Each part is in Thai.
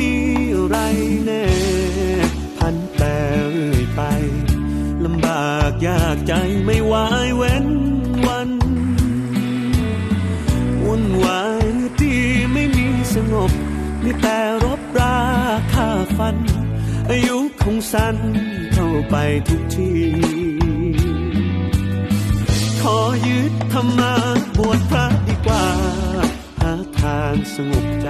มีอะไรแน่พันแต่เรื่อยไปลำบากยากใจไม่วายเว้นวันวุ่นวายที่ไม่มีสงบมีแต่รบราค่าฟัน อายุคงสั้นเข้าไปทุกทีขอยึดธรรมะบวชพระดีกว่า หาทางสงบใจ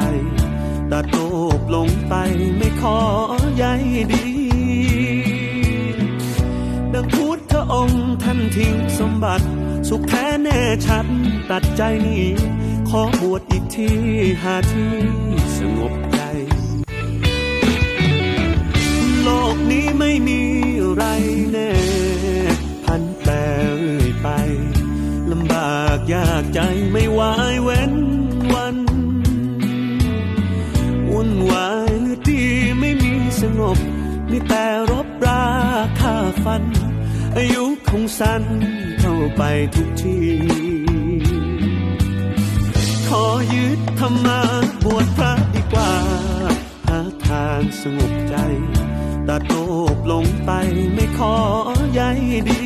ตัดโลภลงไปไม่ขอใยดี ดังพุทธองค์ท่านทิ้งสมบัติ สุขแท้แน่ชัดตัดใจนี้ขอบวชอีกทีหาที่สงบใจ โลกนี้ไม่มีไรแน่ พันแต่เรื่อยไปลำบากยากใจ วุ่นวายหรือที่ไม่มีสงบ มีแต่รบราค่าฟัน อายุคงสั้นเข้าไปทุกที ขอยึดธรรมะบวชพระดีกว่า หาทางสงบใจตัดโลภลงไปไม่ขอใยดี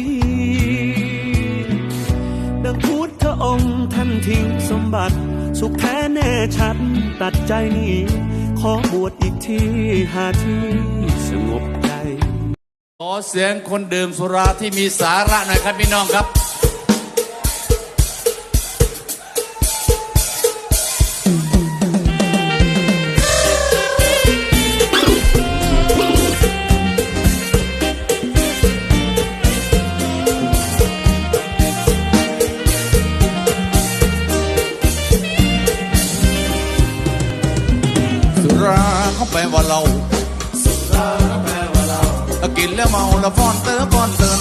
ดังพุทธองค์ท่านทิ้งสมบัติ สุขแท้แน่ชัดตัดใจนี้ ขอบวชอีกทีหาที่สงบใจ ขอเสียงคนดื่มสุราที่มีสาระหน่อยครับพี่น้องครับ ขาแปลว่าเราเข้าไปลว่าเรากินแล้วเมาแล้วฟ้อนเตอฟ้อนเติน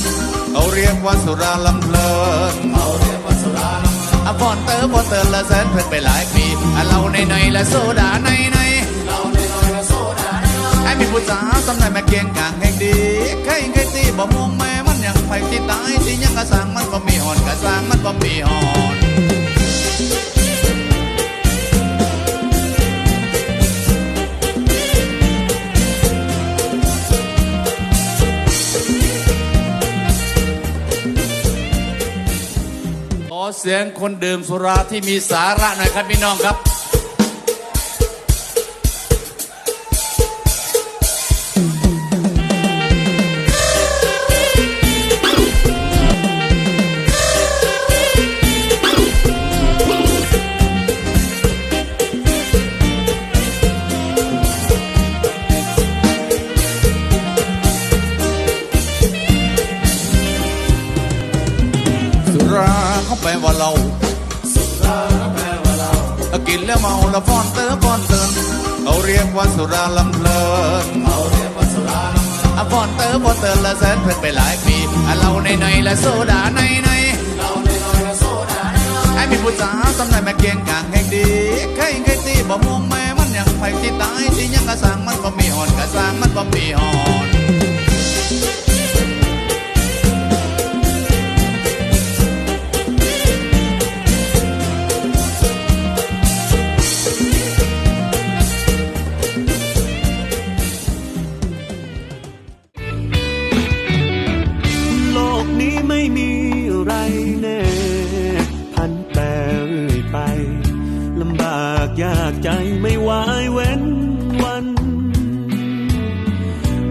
เขาเรียกว่าสุราลำเพลินเขาเรียกว่าสุราลำเพลินอะฟ้อนเตอฟ้อนเตินละแสนเพิ่นไปหลายปีอะเราในในละโซดาในในเราในในละโซดาไอ้มีผู้สาวสำนักแม่เกียงกลางแห่งดีใครใครตีบ่มองแม่มันยังไปที่ตายที่ยังกระสังมันก็มีหอนกระสังมันก็มีหอน เสียงคนดื่มสุราที่มีสาระหน่อยครับพี่น้องครับ เข้าไปว่าเราสุราเข้าไปว่าเรากินแล้วเมาแล้วฟ้อนเตอฟ้อนเตินเขาเรียกว่าสุราลำเพลินเขาเรียกว่าสุราลำเพลินฟ้อนเตอฟ้อนเตินละแสนเพิ่นไปหลายปีเราในในละโซดาในในเราในในละโซดาไอ้มีผู้สาวสำนักแม่เกียงกางแห่งดีใครใครตีบ่มองแม่มันยังไปที่ตายที่ยังกระสังมันก็มีหอนกระสังมันก็มีหอน ยากใจไม่วายเว้นวัน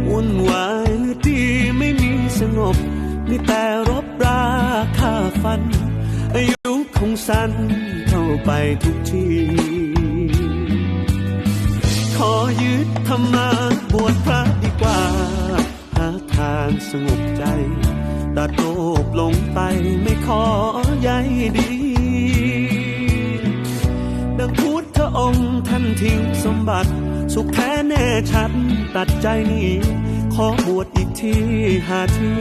วุ่นวายหรือที่ไม่มีสงบ มีแต่รบราค่าฟัน อายุคงสั้นเข้าไปทุกทีขอยึดธรรมะบวชพระดีกว่า หาทางสงบใจตัดโลภลงไปไม่ขอใยดี บัติ สุขแท้แน่ชัดตัดใจนี้ ขอบวชอีกทีหาที่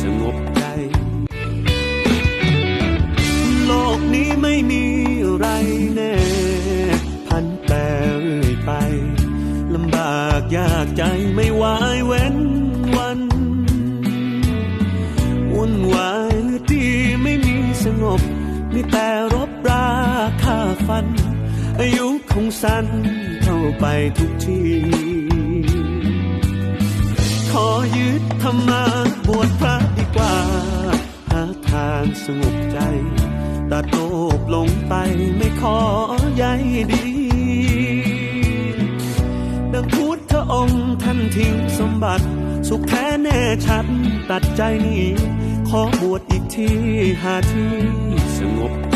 สงบใจ โลกนี้ไม่มีอะไรแน่ พันแต่เรื่อยไปลำบากยากใจไม่วายเว้นวันวุ่นวายหรือที่ไม่มีสงบ มีแต่รบราค่าฟัน อายุคงสั้นเข้าไปทุกทีขอยึดธรรมาบวชพระดีกว่า หาทางสงบใจตัดโลภลงไปไม่ขอใยดี ดังพุทธองค์ท่านทิ้งสมบัติ สุขแท้แน่ชัดตัดใจนี้ ขอบวชอีกทีหาที่สงบ